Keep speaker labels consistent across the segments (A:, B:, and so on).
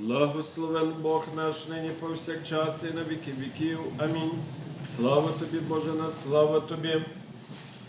A: Благословен Бог наш нині повсякчас і на віки віків. Амінь. Слава тобі, Боже наш, слава тобі.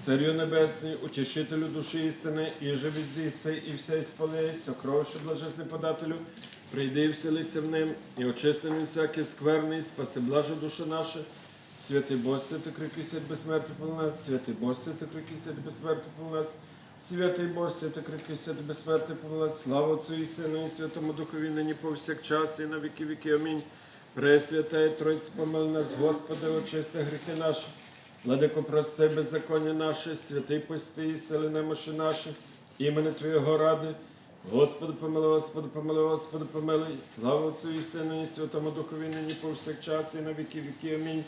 A: Царю Небесний, утішителю душі істини, і же віздійся, і все спали, сокровище блажесне подателю, прийди і вселися в ним, і очисти всяке скверний, спаси блаже душу нашу. Святий Бог, святий крикий свят безсмертний по нас, святий Бог, святий крикий свят безсмертний по нас, святий Бог, святий крикий свят безсмертний по нас, слава Отцю і Сину, і Святому Духові, нині повсякчас, і на віки віки. Амінь. Пресвятая Тройці, помил нас, Господи, очисти гріхи наші. Владико, прости беззаконня наше, святий пусти і сили немощі наші, імени Твоєго ради. Господи, помилуй, Господи, помилуй, Господи, помилуй. Слава Отцю і Сину, і Святому Духові, нині повсякчас, і на віки віки. Амінь.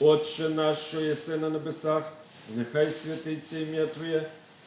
A: Отче наш, що єси на небесах, нехай святиться ім'я Твоє,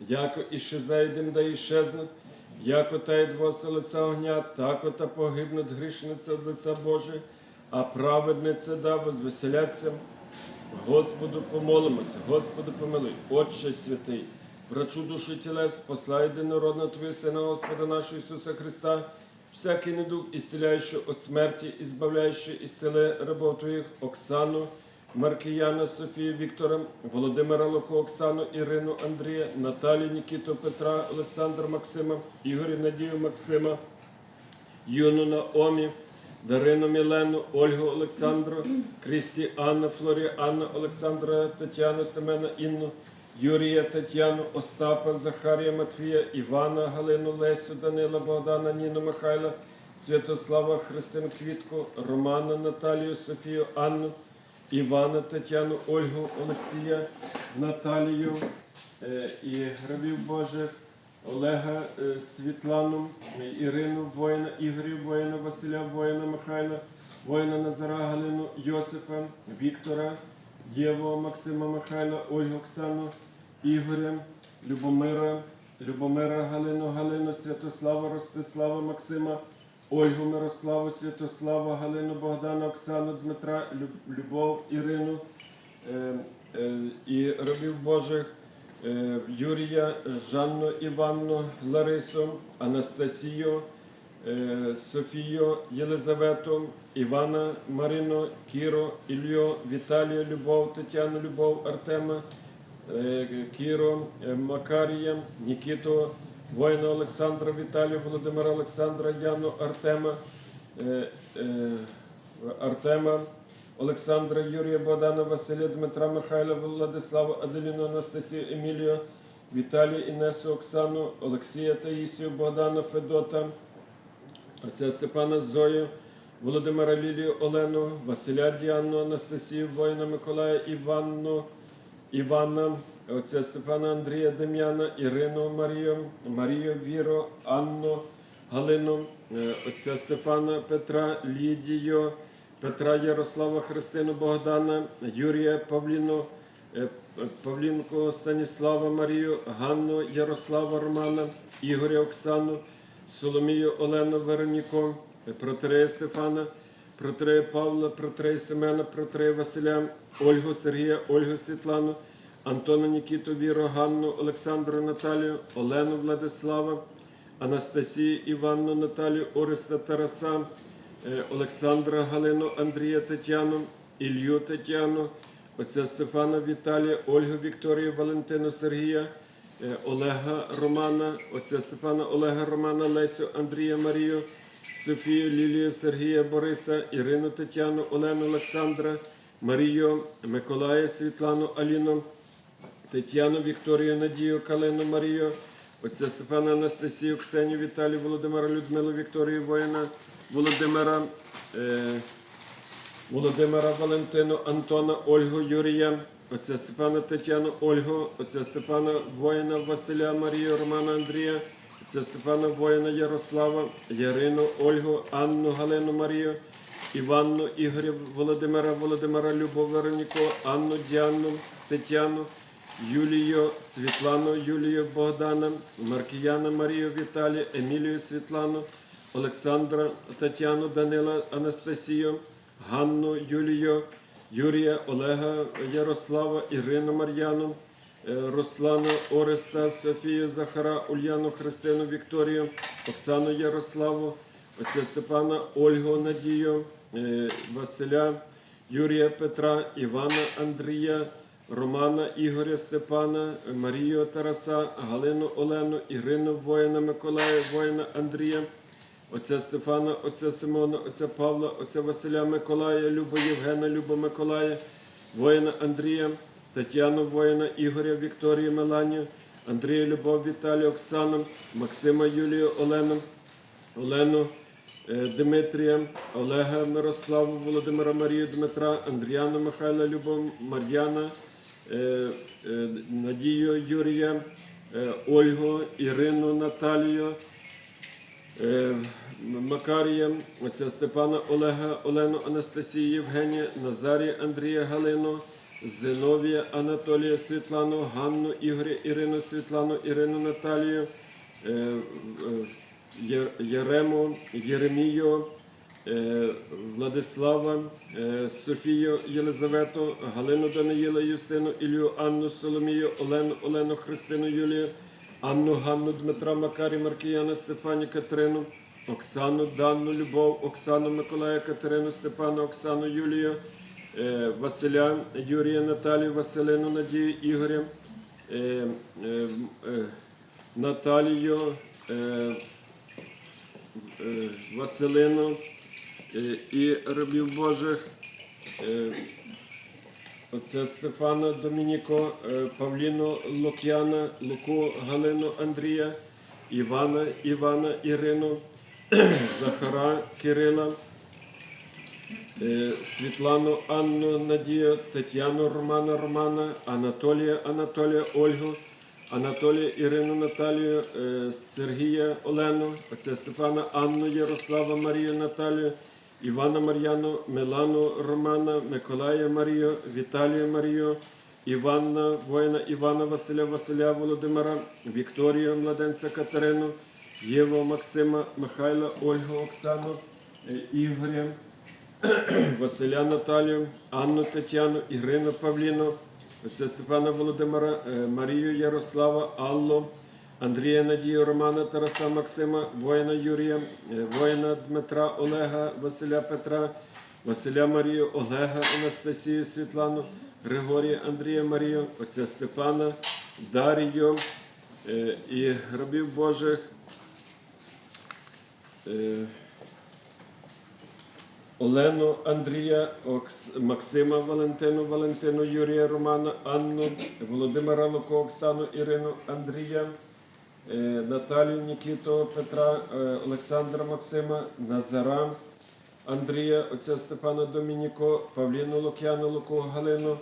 A: яко іще зайдем, да іщезнуть, яко та воси лиця огня, тако та погибнуть грішниця від лиця Боже, а праведниця да возвеселяться. Господу помолимося, Господу помилуй, Отче святий, врачу душі тілес, послай єдинородного Твого Сина, Господа нашого Ісуса Христа, всякий недуг, ісціляючи від смерті, і збавляючи ісцели рабов Твоїх, Оксану, Маркіяна, Софію, Віктора, Володимира Луку, Оксану, Ірину, Андрія, Наталію, Нікіту, Петра, Олександра, Максима, Ігоря, Надію, Максима, Юну Наомі, Дарину Мілену, Ольгу Олександру, Крісті Анна, Флорі Анна, Олександра, Тетяну, Семена Інну, Юрія Тетяну, Остапа, Захарія Матвія, Івана, Галину, Лесю, Данила, Богдана, Ніну, Михайла, Святослава, Христину Квітку, Романа, Наталію, Софію, Анну, Івана, Тетяну, Ольгу, Олексія, Наталію е, і гравів Божих. Олега е, Світлану, е, Ірину воїна, Ігорів воїна, Василя воїна, Михайла, воїна Назара Галину, Йосипа, Віктора, Єву, Максима Михайла, Ольгу Оксану, Ігоря, Любомира, Любомира Галину, Галину, Святослава, Ростислава, Максима, Ольгу Мирославу, Святослава, Галину, Богдана, Оксану, Дмитра, Любов, Ірину е, е, і рабів Божих. Е, Юрія, Жанну Іванну, Ларису, Анастасію, Софію, Єлизавету, Івана, Марину, Кіру, Ілью, Віталія, Любов, Тетяну, Любов, Артема, Кіру, Макарія, Нікіту, воїна Олександра, Віталія, Володимира Олександра, Яну, Артема, е, е, Артема, Олександра, Юрія, Богдана, Василя, Дмитра, Михайла, Владислава, Аделіну, Анастасію, Емілію, Віталія, Інесу, Оксану, Олексія, Таїсію, Богдана, Федота, отця Степана Зою, Володимира Лілію, Олену, Василя Діану, Анастасію, воїна Миколая, Іванну, Івана, отця Степана Андрія Дем'яна, Ірину Марію, Марію Віру, Анну, Галину, е, отця Стефана Петра, Лідію, Петра Ярослава, Христину Богдана, Юрія Павліну, е, Павлінку Станіслава Марію, Ганну Ярослава Романа, Ігоря Оксану, Соломію Олену Вероніку, е, Протрея Стефана, Протрея Павла, Протрея Семена, Протрея Василя, Ольгу Сергія, Ольгу Світлану, Антона Нікіту, Віру, Ганну, Олександру Наталію, Олену Владислава, Анастасію Іванну, Наталію, Ореста Тараса, е, Олександра Галину, Андрія Тетяну, Ілью Тетяну, отця Стефана Віталія, Ольгу Вікторію, Валентину Сергія, е, Олега Романа, отця Степана Олега Романа, Лесю, Андрія Марію, Софію, Лілію, Сергія, Бориса, Ірину Тетяну, Олену Олександра, Марію, Миколая, Світлану, Аліну, Тетяну, Вікторію, Надію, Калину, Марію, отця Степана Анастасію, Ксенію, Віталію, Володимира, Людмилу, Вікторію, воїна, Володимира, е, Володимира, Валентину, Антона, Ольгу, Юрія, отця Степана Тетяну, Ольгу, отця Степана воїна, Василя, Марію, Романа, Андрія, Це Степана воїна Ярослава, Ярину, Ольгу, Анну, Галину Марію, Іванну, Ігоря, Володимира, Володимира, Любов, Вероніку, Анну, Діану, Тетяну, Юлію, Світлану, Юлію, Богдана, Маркіяна, Марію, Віталію, Емілію, Світлану, Олександра, Тетяну, Данила, Анастасію, Ганну, Юлію, Юрія, Олега, Ярослава, Ірину, Мар'яну, е, Руслана, Ореста, Софію, Захара, Ульяну, Христину, Вікторію, Оксану Ярославу, отця Степана, Ольгу, Надію, е, Василя, Юрія Петра, Івана Андрія, Романа Ігоря Степана, Марію Тараса, Галину Олену, Ірину воїна Миколая, воїна Андрія, отця Стефана, отця Симона, отця Павла, отця Василя Миколая, Любо Євгена, Любо Миколая, воїна Андрія, Тетяну воїна, Ігоря, Вікторію, Меланію, Андрія Любов, Віталію, Оксану, Максима Юлію, Олену, Олену, е, Дмитрія, Олега Мирославу, Володимира Марію, Дмитра, Андріану Михайла, Любов, Мар'яна, Надію Юрія, е, Ольгу, Ірину, Наталію, е, Макарія, отця Степана Олега, Олену Анастасію, Євгенія, Назарія Андрія Галину, Зиновія Анатолія Світлану, Ганну Ігоря, Ірину Світлану, Ірину Наталію, е, е, Єрему, Єремію, е, Владислава, е, Софію Єлизавету, Галину Даниїла, Юстину, Ілію, Анну Соломію, Олену, Олену Христину Юлію, Анну Ганну Дмитра Макарі, Маркіяна Стефані Катерину, Оксану Данну Любов, Оксану Миколая Катерину, Степана, Оксану Юлію, е, Василя Юрія Наталію, Василину Надію Ігоря, е, е, е, Наталію. е, е, Василину е, і рабів Божих, е, отця Стефана Домініко, е, Павліну Лук'яна, Луку Галину Андрія, Івана, Івана Ірину, Захара Кирила, е, Світлану Анну Надію, Тетяну Романа Романа, Анатолія Анатолія Ольгу, Анатолія Ірину Наталію, е, Сергія Олену, отця Стефана Анну Ярослава Марію Наталію, Івана Мар'яну, Милану Романа, Миколая Марію, Віталія Марію, Івана, воїна Івана Василя Василя Володимира, Вікторію Младенця Катерину, Єву Максима, Михайла, Ольгу Оксану, е, Ігоря. Василя Наталію, Анну Тетяну, Ірину Павліну, отця Степана Володимира, е, Марію Ярослава, Аллу, Андрія Надію, Романа Тараса Максима, воїна Юрія, е, воїна Дмитра Олега, Василя Петра, Василя Марію, Олега Анастасію Світлану, Григорія Андрія Марію, отця Степана, Дарію е, і рабів Божих. е, Олену Андрія, Окс... Максима Валентину, Валентину Юрія Романа, Анну, Володимира Луко, Оксану Ірину Андрія, Наталію Нікіту, Петра, е, Олександра Максима, Назара Андрія, отця Степана Домініко, Павліну Лук'яну, Луку Галину,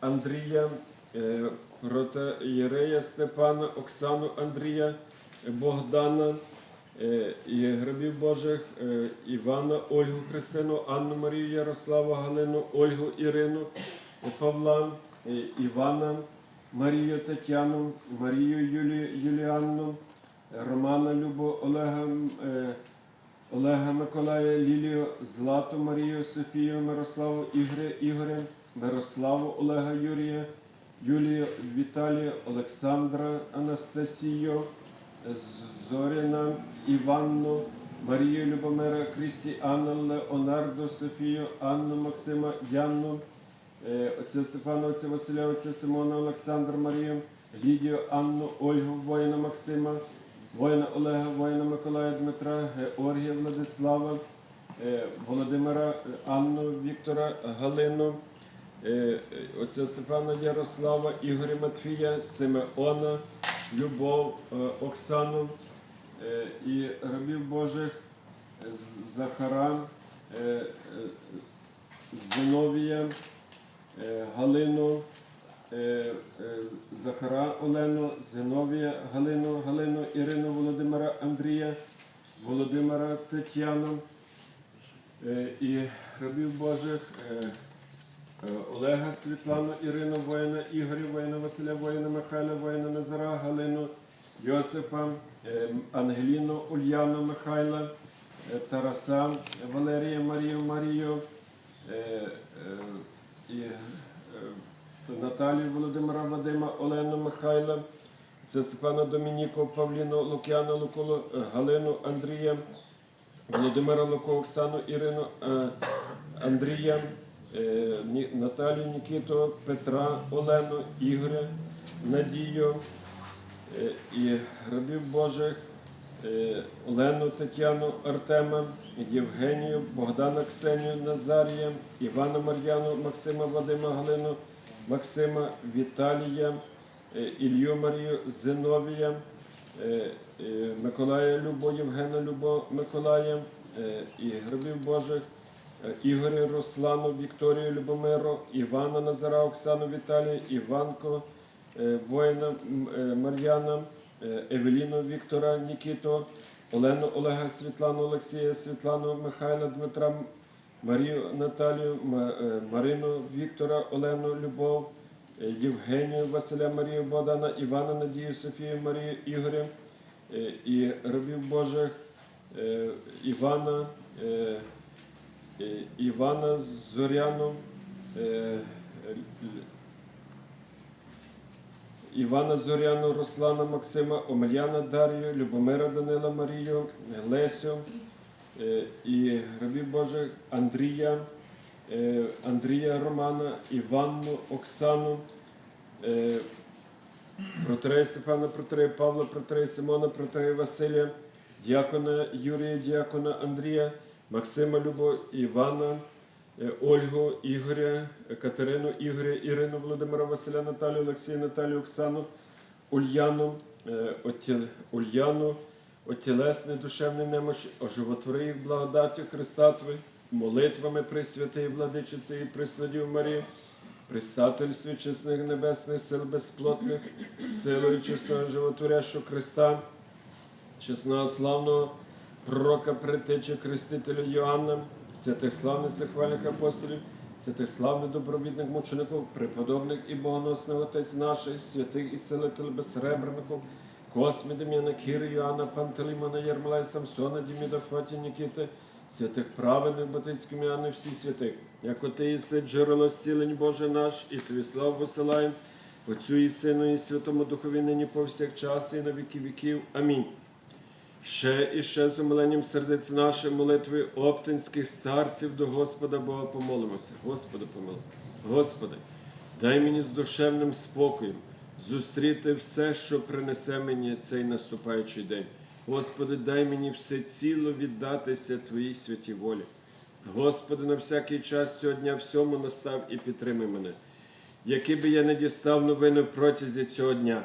A: Андрія, е, Єрея Степана, Оксану Андрія, Богдана. Е, і грабів Божих е, Івана, Ольгу Христину, Анну Марію Ярославу, Галину, Ольгу Ірину, е, Павла, е, Івана, Марію Тетяну, Марію Юлі, Юліанну, Романа Любу, Олега, е, Олега Миколая, Лілію, Злату Марію, Софію, Мирославу, Ігоря, Ігоря, Мирославу, Олега Юрія, Юлію, Віталія, Олександра, Анастасію, Зоріна, Іванну, Марію Любомира, Крісті, Анну, Леонардо, Софію, Анну, Максима, Янну, отця Стефана, отця Василя, отця Симона, Олександра, Марію, Лідію, Анну, Ольгу, воїна Максима, воїна Олега, воїна Миколая Дмитра, Георгія Владислава, е, Володимира, е, Анну, Віктора, Галину, е, е, отця Стефана Ярослава, Ігоря Матфія, Симеона, Любов, е, Оксану е, і рабів Божих е, Захара, е, е, Зиновія, е, Галину, е, е, Захара Олену, Зиновія Галину, Галину, Ірину Володимира Андрія, Володимира Тетяну е, і рабів Божих. е, е, Олега Світлану, Ірину воїна, Ігоря воїна, Василя воїна, Михайла воїна, Назара, Галину, Йосипа, е, Ангеліну, Ульяну, Михайла, е, Тараса, Валерія, Марію, Марію е, е, і е, Наталію Володимира Вадима, Олену Михайла, це Степана Домініко, Павліну, Лук'яна, Луколу, е, Галину, Андрія, Володимира Луко, Оксану, Ірину, е, Андрія, Наталію, Нікіту, Петра, Олену, Ігоря, Надію і рабів Божих, Олену, Тетяну, Артема, Євгенію, Богдана Ксенію, Назарія, Івана Мар'яну, Максима Вадима Галину, Максима Віталія, е, Ілью Марію, Зиновія, е, е, Миколая Любо, Євгена Любо, Миколая е, і гробів Божих, е, Ігоря Руслану, Вікторію Любомиру, Івана Назара, Оксану Віталію, Іванко, е, воїна е, Мар'яна, е, Евеліну Віктора Нікіто, Олену Олега Світлану, Олексія Світлану, Михайла Дмитра, Марію Наталію, е, Марину Віктора, Олену Любов, е, Євгенію Василя Марію Богдана, Івана Надію, Софію Марію Ігоря е, і рабів Божих е, Івана, е, е, Івана Зоряну, е, Івана Зоряну, Руслана Максима, Омельяна Дар'ю, Любомира Данила Марію, Лесю е, і рабів Божих Андрія, е, Андрія Романа, Іванну, Оксану, е, Протрея Стефана, Протрея Павла, Протрея Симона, Протрея Василія, діакона Юрія, діакона Андрія, Максима Любо, Івана, Ольгу, Ігоря, е, Катерину, Ігоря, Ірину, Володимира Василя, Наталію, Олексія, Наталію, Оксану, Ульяну, е, отіл- Ульяну, отілесний душевний немощі, оживотвори їх благодаттю Христа Твої, молитвами Пресвятої Владичиці і Пресладів Марії, Пристательстві чесних небесних сил безплотних, силою чесного животворящого Христа, чесного славного пророка притечі Крестителя Йоанна, святих славних апостолів, святих славних добровідних мучеників, преподобних і богоносних отець наших, святих і селитель безсребреників, Космі, Дем'яна, Кіри, Йоанна, Пантелеймона, Єрмолая, Самсона, Діміда, Фоті, Нікіти, святих праведних Батицьким Іоанни, всі святих. Як оти єси джерело зцілень Боже наш, і Тобі славу посилаєм, Отцю і Сину, і Святому Духові нині повсякчас, і на віки віків. Амінь. Ще і ще з умиленням сердець наших молитви оптинських старців до Господа Бога помолимося. Господи помилуй. Господи, дай мені з душевним спокоєм зустріти все, що принесе мені цей наступаючий день. Господи, дай мені все ціло віддатися Твоїй святій волі. Господи, на всякий час цього дня всьому настав і підтримай мене. Які би я не дістав новини протязі цього дня,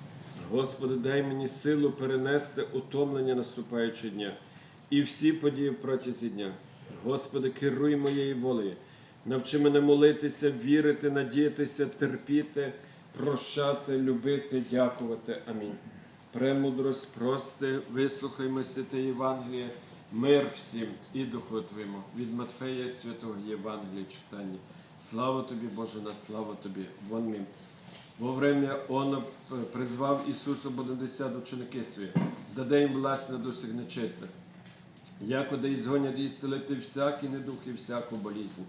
A: Господи, дай мені силу перенести утомлення наступаючого дня і всі події протязі дня. Господи, керуй моєю волею. Навчи мене молитися, вірити, надіятися, терпіти, прощати, любити, дякувати. Амінь. Премудрость, прости, вислухаймо святе Євангеліє, мир всім і духу. Від Матфея Святого Євангелія читання. Слава тобі, Боже, на слава тобі. Мім. Во время Он е, призвав Ісусу Бодесят ученики свої, даде їм власть над усіх нечистих, якода і згонять і зцілити всякі недух і всяку болізнь.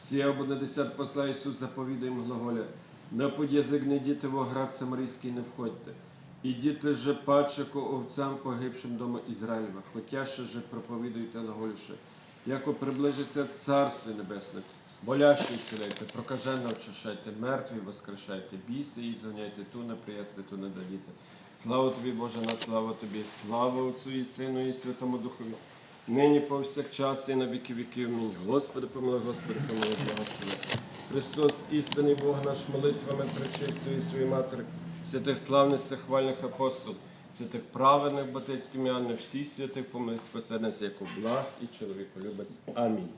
A: Сія Бодесят посла Ісус заповідає їм глаголя, на путь язик не діти в оград Самарійський не входьте. Ідіте же пачеку овцям погибшим дому Ізраїлева, хотя ще же проповідуйте глаголюше, яко приближиться Царство Небесне. Болящі ісцеляйте, прокажено очищайте, мертві воскрешайте, біси і зганяйте, ту не приясти, ту не дадіте. Слава тобі, Боже, на слава тобі, слава Отцю і Сину і Святому Духові. Нині повсякчас і на віки віків. Амінь. Господи, помилуй, Господи, помилуй, благослови. Христос, істинний Бог наш, молитвами пречистої своєї матері, святих славних хвальних апостол, святих праведних батьків м'яних, всіх святих помилуй, спаси нас, як благ і чоловіколюбець. Амінь.